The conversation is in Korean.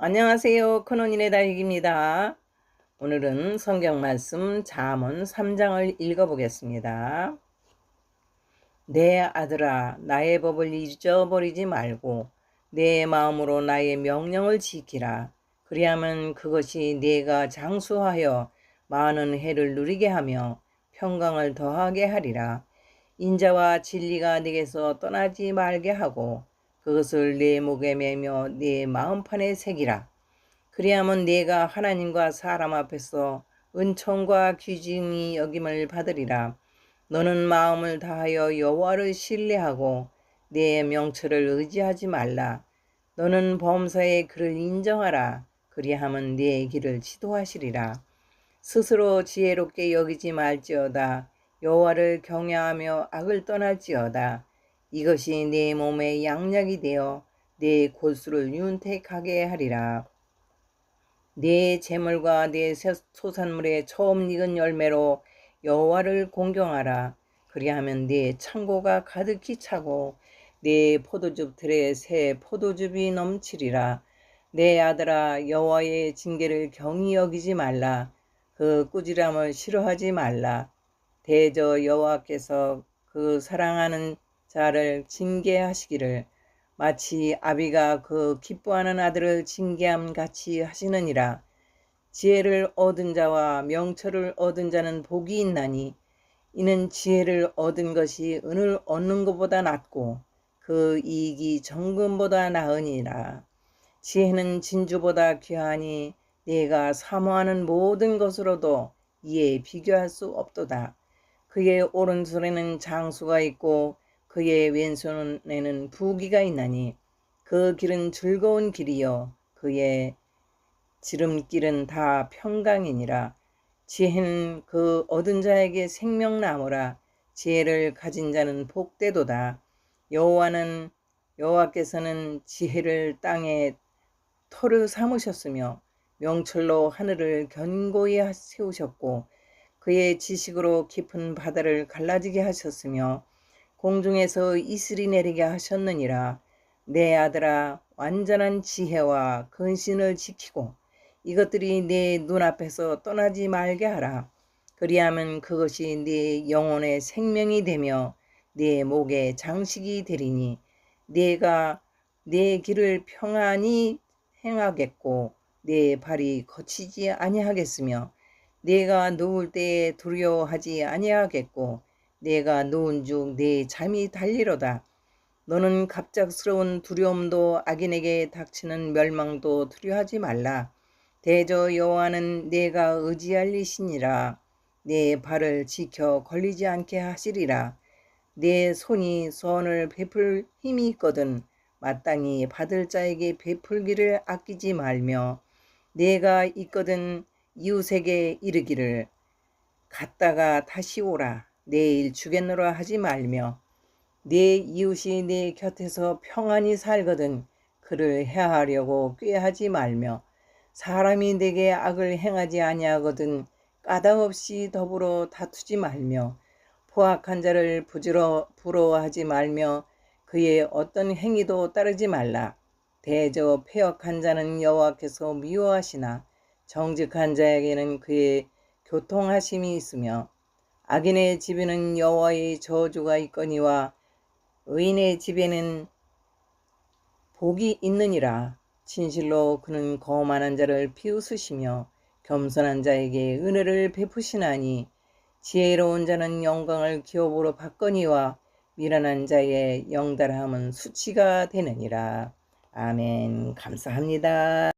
안녕하세요. 큰언니네 다육입니다. 오늘은 성경 말씀 잠언 3장을 읽어보겠습니다. 내 아들아 나의 법을 잊어버리지 말고 내 마음으로 나의 명령을 지키라. 그리하면 그것이 네가 장수하여 많은 해를 누리게 하며 평강을 더하게 하리라. 인자와 진리가 네게서 떠나지 말게 하고 그것을 내 목에 매며 내 마음판에 새기라. 그리하면 네가 하나님과 사람 앞에서 은총과 귀중히 여김을 받으리라. 너는 마음을 다하여 여호와를 신뢰하고 내 명철을 의지하지 말라. 너는 범사의 그를 인정하라. 그리하면 네 길을 지도하시리라. 스스로 지혜롭게 여기지 말지어다. 여호와를 경외하며 악을 떠날지어다. 이것이 내 몸의 양약이 되어 내 골수를 윤택하게 하리라. 내 재물과 내 소산물의 처음 익은 열매로 여호와를 공경하라. 그리하면 내 창고가 가득히 차고 내 포도즙 틀에 새 포도즙이 넘치리라. 내 아들아 여호와의 징계를 경히 여기지 말라. 그 꾸지람을 싫어하지 말라. 대저 여호와께서 그 사랑하는 자를 징계하시기를 마치 아비가 그 기뻐하는 아들을 징계함 같이 하시느니라. 지혜를 얻은 자와 명철을 얻은 자는 복이 있나니 이는 지혜를 얻은 것이 은을 얻는 것보다 낫고 그 이익이 정금보다 나으니라. 지혜는 진주보다 귀하니 내가 사모하는 모든 것으로도 이에 비교할 수 없도다. 그의 오른손에는 장수가 있고 그의 왼손에는 부기가 있나니 그 길은 즐거운 길이요. 그의 지름길은 다 평강이니라. 지혜는 그 얻은 자에게 생명나무라. 지혜를 가진 자는 복되도다. 여호와는 여호와께서는 지혜를 땅에 터를 삼으셨으며 명철로 하늘을 견고히 세우셨고 그의 지식으로 깊은 바다를 갈라지게 하셨으며 공중에서 이슬이 내리게 하셨느니라. 내 아들아 완전한 지혜와 근신을 지키고 이것들이 내 눈앞에서 떠나지 말게 하라. 그리하면 그것이 네 영혼의 생명이 되며 네 목의 장식이 되리니 네가 내 길을 평안히 행하겠고 내 발이 거치지 아니하겠으며 네가 누울 때에 두려워하지 아니하겠고 내가 누운 중내 잠이 달리로다. 너는 갑작스러운 두려움도 악인에게 닥치는 멸망도 두려워하지 말라. 대저 여호와는 내가 의지할 이시니라. 내 발을 지켜 걸리지 않게 하시리라. 내 손이 소원을 베풀 힘이 있거든 마땅히 받을 자에게 베풀기를 아끼지 말며 내가 있거든 이웃에게 이르기를 갔다가 다시 오라. 내일 주겠노라 하지 말며 내 이웃이 내 곁에서 평안히 살거든 그를 해하려고 꾀하지 말며 사람이 내게 악을 행하지 아니하거든 까닭없이 더불어 다투지 말며 포악한 자를 부지러 부러워하지 말며 그의 어떤 행위도 따르지 말라. 대저 폐역한 자는 여호와께서 미워하시나 정직한 자에게는 그의 교통하심이 있으며 악인의 집에는 여호와의 저주가 있거니와 의인의 집에는 복이 있느니라. 진실로 그는 거만한 자를 비웃으시며 겸손한 자에게 은혜를 베푸시나니 지혜로운 자는 영광을 기업으로 받거니와 미련한 자의 영달함은 수치가 되느니라. 아멘. 감사합니다.